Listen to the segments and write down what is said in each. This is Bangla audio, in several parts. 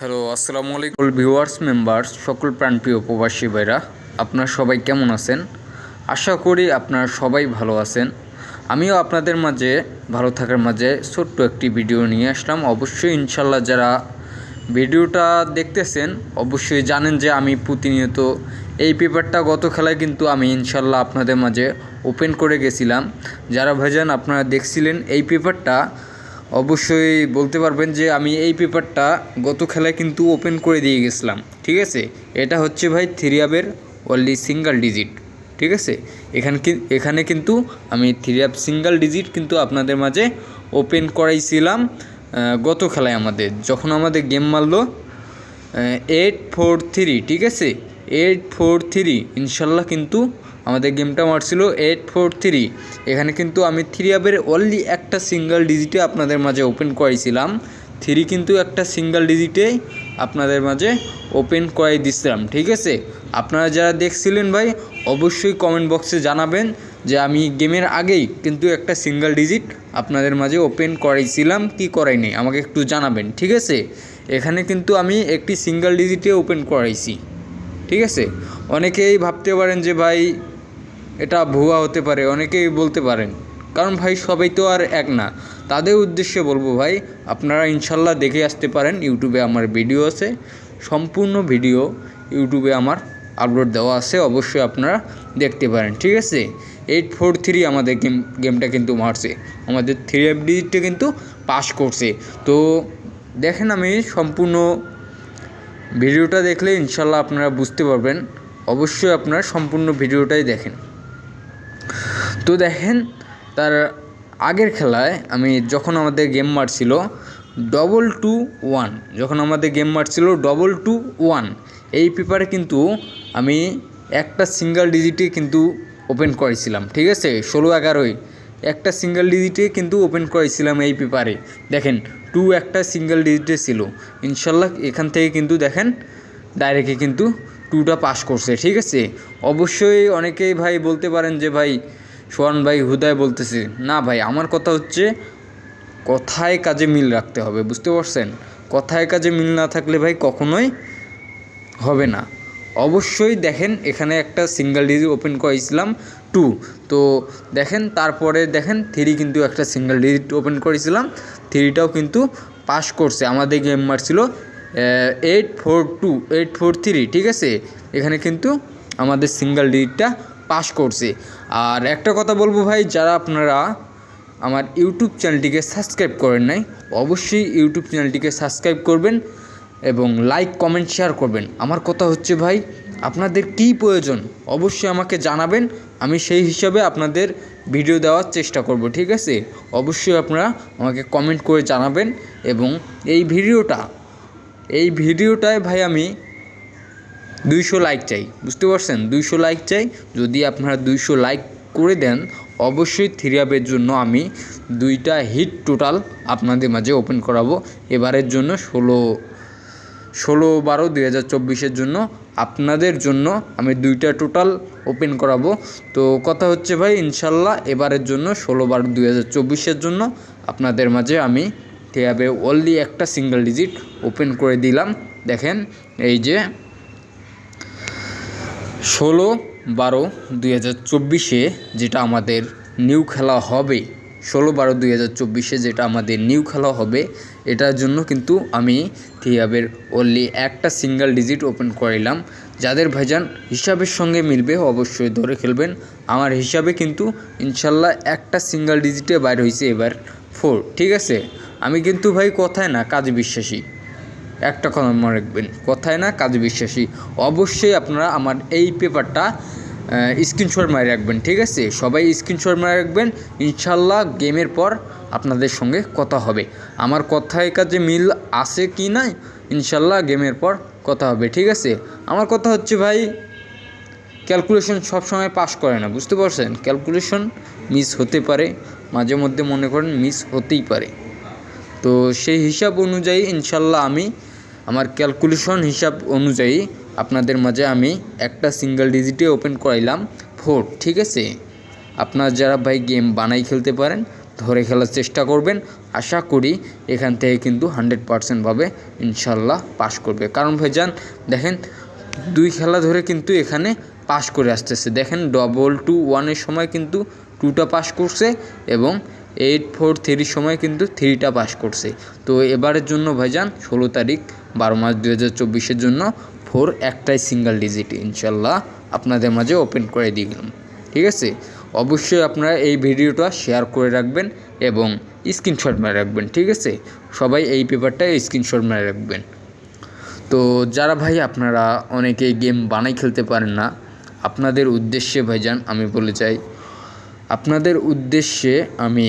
হ্যালো, আসসালামু আলাইকুম। ভিউয়ার্স মেম্বার্স সকল প্রাণপ্রিয় প্রবাসী ভাইরা, আপনারা সবাই কেমন আছেন? আশা করি আপনারা সবাই ভালো আছেন। আমিও আপনাদের মাঝে, ভালো থাকার মাঝে ছোট্ট একটি ভিডিও নিয়ে আসলাম। অবশ্যই ইনশাল্লাহ যারা ভিডিওটা দেখতেছেন, অবশ্যই জানেন যে আমি প্রতিনিয়ত এই পেপারটা গত খেলায় কিন্তু আমি ইনশাল্লাহ আপনাদের মাঝে ওপেন করে গেছিলাম। যারা ভাইজান, আপনারা দেখছিলেন এই পেপারটা অবশ্যই বলতে পারবেন যে আমি এই পেপারটা গত খেলায় কিন্তু ওপেন করে দিয়ে গেছিলাম, ঠিক আছে? এটা হচ্ছে ভাই থ্রি আপের অনলি সিঙ্গেল ডিজিট ঠিক আছে? এখানে এখানে কিন্তু আমি থ্রি আপ সিঙ্গেল ডিজিট কিন্তু আপনাদের মাঝে ওপেন করাইছিলাম গত খেলায় আমাদের। যখন আমাদের গেম মারলো এইট ফোর থ্রি ঠিক আছে? এইট ফোর থ্রি ইনশাল্লাহ কিন্তু আমাদের গেমটা মারছিল এইট ফোর থ্রি। এখানে কিন্তু আমি থ্রি আপের অনলি একটা সিঙ্গেল ডিজিটে আপনাদের মাঝে ওপেন করেছিলাম থ্রি কিন্তু একটা সিঙ্গেল ডিজিটে আপনাদের মাঝে ওপেন করাই দিছিলাম, ঠিক আছে? আপনারা যারা দেখছিলেন ভাই, অবশ্যই কমেন্ট বক্সে জানাবেন যে আমি গেমের আগেই কিন্তু একটা সিঙ্গেল ডিজিট আপনাদের মাঝে ওপেন করাইছিলাম, কি করাইনি আমাকে একটু জানাবেন, ঠিক আছে? এখানে কিন্তু আমি একটি সিঙ্গেল ডিজিটে ওপেন করাইছি, ঠিক আছে? অনেকেই ভাবতে পারেন যে ভাই এটা ভুয়া হতে পারে, অনেকেই বলতে পারেন। কারণ ভাই, সবাই তো আর এক না। তাদের উদ্দেশ্যে বলব ভাই, আপনারা ইনশাল্লাহ দেখে আসতে পারেন, ইউটিউবে আমার ভিডিও আছে। সম্পূর্ণ ভিডিও ইউটিউবে আমার আপলোড দেওয়া আছে, অবশ্যই আপনারা দেখতে পারেন, ঠিক আছে? এইট ফোর থ্রি আমাদের গেম, গেমটা কিন্তু মারছে। আমাদের থ্রি এফ ডিজিটটা কিন্তু পাস করছে। তো দেখেন আমি সম্পূর্ণ ভিডিওটা দেখলে ইনশাল্লাহ আপনারা বুঝতে পারবেন। অবশ্যই আপনারা সম্পূর্ণ ভিডিওটাই দেখেন। তো দেখেন, তার আগের খেলায় আমি যখন আমাদের গেম মারছিল ডবল টু ওয়ান যখন আমাদের গেম মারছিল ডবল টু ওয়ান এই পেপারে কিন্তু আমি একটা সিঙ্গেল ডিজিটে কিন্তু ওপেন করেছিলাম, ঠিক আছে? ষোলো এগারোই একটা সিঙ্গেল ডিজিটে কিন্তু ওপেন করেছিলাম এই পেপারে দেখেন টু একটা সিঙ্গেল ডিজিটে ছিল। ইনশাল্লাহ এখান থেকে কিন্তু দেখেন ডাইরেক্টে কিন্তু টুটা পাস করছে, ঠিক আছে? অবশ্যই অনেকেই ভাই বলতে পারেন যে ভাই সোহান ভাই হুদায় বলতেছে, না ভাই, আমার কথা হচ্ছে কথায় কাজে মিল রাখতে হবে, বুঝতে পারছেন? কথায় কাজে মিল না থাকলে ভাই কখনোই হবে না। অবশ্যই দেখেন, এখানে একটা সিঙ্গেল ডিজিট ওপেন করেছিলাম টু তো দেখেন, তারপরে দেখেন থ্রি কিন্তু একটা সিঙ্গেল ডিজিট ওপেন করেছিলাম থ্রিটাও কিন্তু পাস করছে। আমাদের গেম মারছিল eight four two eight four three ঠিক আছে? এখানে কিন্তু আমাদের সিঙ্গেল ডিজিটটা পাস করছে। আর একটা কথা বলব ভাই, যারা আপনারা আমার ইউটিউব চ্যানেলটিকে সাবস্ক্রাইব করেন নাই, অবশ্যই ইউটিউব চ্যানেলটিকে সাবস্ক্রাইব করবেন এবং লাইক, কমেন্ট, শেয়ার করবেন। আমার কথা হচ্ছে ভাই, আপনাদের কী প্রয়োজন অবশ্যই আমাকে জানাবেন, আমি সেই হিসাবে আপনাদের ভিডিও দেওয়ার চেষ্টা করব, ঠিক আছে? অবশ্যই আপনারা আমাকে কমেন্ট করে জানাবেন এবং এই ভিডিওটা, এই ভিডিওটায় ভাই আমি দুইশো লাইক চাই, বুঝতে পারছেন? দুইশো লাইক চাই, যদি আপনারা দুইশো লাইক করে দেন, অবশ্যই থ্রি আপের জন্য আমি দুইটা হিট টোটাল আপনাদের মাঝে ওপেন করাবো। এবারের জন্য ষোলো ষোলো বারো দুই হাজার চব্বিশের জন্য আপনাদের জন্য আমি দুইটা টোটাল ওপেন করাবো। তো কথা হচ্ছে ভাই, ইনশাল্লাহ এবারের জন্য ষোলো বারো দুই হাজার চব্বিশের জন্য আপনাদের মাঝে আমি ঠিকভাবে অনলি একটা সিঙ্গেল ডিজিট ওপেন করে দিলাম। দেখেন, এই যে ষোলো বারো দুই হাজার চব্বিশে যেটা আমাদের নিউ খেলা হবে, ষোলো বারো দুই হাজার চব্বিশে যেটা আমাদের নিউ খেলা হবে, এটার জন্য কিন্তু আমি থিয়াবের অনলি একটা সিঙ্গেল ডিজিট ওপেন করাইলাম। যাদের ভাইজান হিসাবের সঙ্গে মিলবে অবশ্যই ধরে খেলবেন। আমার হিসাবে কিন্তু ইনশাল্লাহ একটা সিঙ্গেল ডিজিটে বাইর হয়েছে এবার ফোর ঠিক আছে? আমি কিন্তু ভাই কথায় না, কাজ বিশ্বাসী। একটা কথা মনে রাখবেন, কথায় না কাজে বিশ্বাসী। অবশ্যই আপনারা আমার এই পেপারটা স্ক্রিনশট মারে রাখবেন, ঠিক আছে? সবাই স্ক্রিনশট মারে রাখবেন ইনশাল্লাহ গেমের পর আপনাদের সঙ্গে কথা হবে। আমার কথায় কাজে মিল আছে কি না ইনশাল্লাহ গেমের পর কথা হবে, ঠিক আছে? আমার কথা হচ্ছে ভাই ক্যালকুলেশন সবসময় পাস করে না, বুঝতে পারছেন? ক্যালকুলেশন মিস হতে পারে, মাঝে মধ্যে মনে করেন মিস হতেই পারে। তো সেই হিসাব অনুযায়ী ইনশাল্লাহ আমি আমার ক্যালকুলেশন হিসাব অনুযায়ী আপনাদের মাঝে আমি একটা সিঙ্গেল ডিজিটে ওপেন করাইলাম ফোর ঠিক আছে? আপনার যারা ভাই গেম বানাই খেলতে পারেন, ধরে খেলার চেষ্টা করবেন, আশা করি এখান থেকে কিন্তু হান্ড্রেড পারসেন্টভাবে ইনশাল্লাহ পাশ করবে। কারণ ভাইজান দেখেন, দুই খেলা ধরে কিন্তু এখানে পাশ করে আসতেছে। দেখেন ডবল টু ওয়ানের সময় কিন্তু টুটা পাস করছে এবং এইট ফোর থ্রির সময় কিন্তু থ্রিটা পাস করছে। তো এবারের জন্য ভাইজান ষোলো তারিখ বারো মার্চ দু হাজার চব্বিশের জন্য ফোর একটাই সিঙ্গেল ডিজিট ইনশাল্লাহ আপনাদের মাঝে ওপেন করে দিয়ে গেলাম। ঠিক আছে? অবশ্যই আপনারা এই ভিডিওটা শেয়ার করে রাখবেন এবং স্ক্রিনশট মেরে রাখবেন, ঠিক আছে? সবাই এই পেপারটা স্ক্রিনশট মেরে রাখবেন। তো যারা ভাই আপনারা অনেকেই গেম বানাই খেলতে পারেন না, আপনাদের উদ্দেশ্যে ভাইজান আমি বলে চাই, আপনাদের উদ্দেশ্যে আমি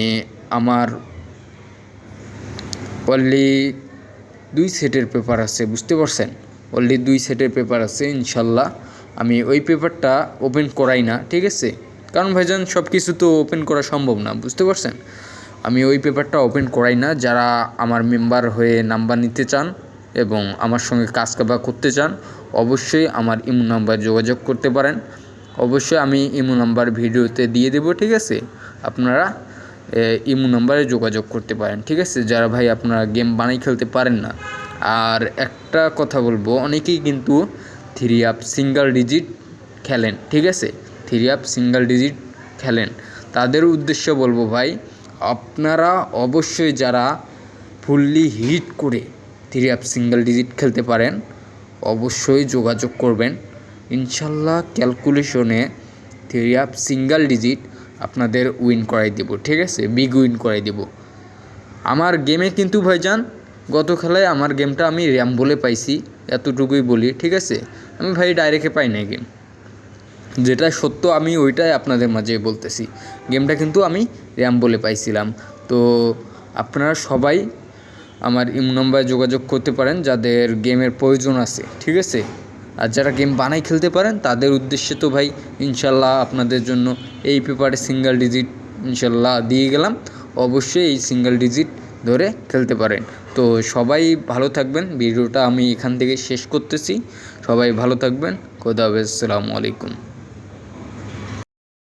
আমার অনলি দুই সেটের পেপার আছে, বুঝতে পারছেন? অলরেডি দুই সেটের পেপার আছে, ইনশাল্লাহ। আমি ওই পেপারটা ওপেন করাই না, ঠিক আছে? কারণ ভাইজান সব কিছু তো ওপেন করা সম্ভব না, বুঝতে পারছেন? আমি ওই পেপারটা ওপেন করাই না, যারা আমার মেম্বার হয়ে নাম্বার নিতে চান এবং আমার সঙ্গে কাজ কাবা করতে চান, অবশ্যই আমার ইমো নাম্বার যোগাযোগ করতে পারেন। অবশ্যই আমি ইমো নাম্বার ভিডিওতে দিয়ে দেবো, ঠিক আছে? আপনারা ইমো নাম্বারে যোগাযোগ করতে পারেন, ঠিক আছে? যারা ভাই আপনারা গেম বানাই খেলতে পারেন না। আর একটা কথা বলব, অনেকেই কিন্তু থ্রি আপ সিঙ্গেল ডিজিট খেলেন, ঠিক আছে? থ্রি আপ সিঙ্গেল ডিজিট খেলেন। তাদের উদ্দেশ্যে বলব ভাই, আপনারা অবশ্যই যারা ফুললি হিট করে থ্রি আপ সিঙ্গেল ডিজিট খেলতে পারেন, অবশ্যই যোগাযোগ করবেন। ইনশাল্লাহ ক্যালকুলেশনে থ্রি আপ সিঙ্গেল ডিজিট আপনাদের উইন করাই দেব, ঠিক আছে? বিগ উইন করাই দেব। আমার গেমে কিন্তু ভাইজান, গত খেলায় আমার গেমটা আমি র্যাম বলে পাইছি, এতটুকুই বলি, ঠিক আছে? আমি ভাই ডাইরেক্টে পাই না গেম যেটা সত্য, আমি ওইটাই আপনাদের মাঝে বলতেছি। গেমটা কিন্তু আমি র্যাম বলে পাইছিলাম। তো আপনারা সবাই আমার ইম নম্বরে যোগাযোগ করতে পারেন, যাদের গেমের প্রয়োজন আছে, ঠিক আছে? আর যারা গেম বানাই খেলতে পারেন, তাদের উদ্দেশ্যে তো ভাই ইনশাল্লাহ আপনাদের জন্য এই পেপারে সিঙ্গেল ডিজিট ইনশাল্লাহ দিয়ে গেলাম। অবশ্যই এই সিঙ্গেল ডিজিট ধরে খেলতে পারেন। তো সবাই ভালো থাকবেন। ভিডিওটা আমি এখান থেকে শেষ করতেছি। সবাই ভালো থাকবেন। খোদা হাফেজ। আলাইকুম।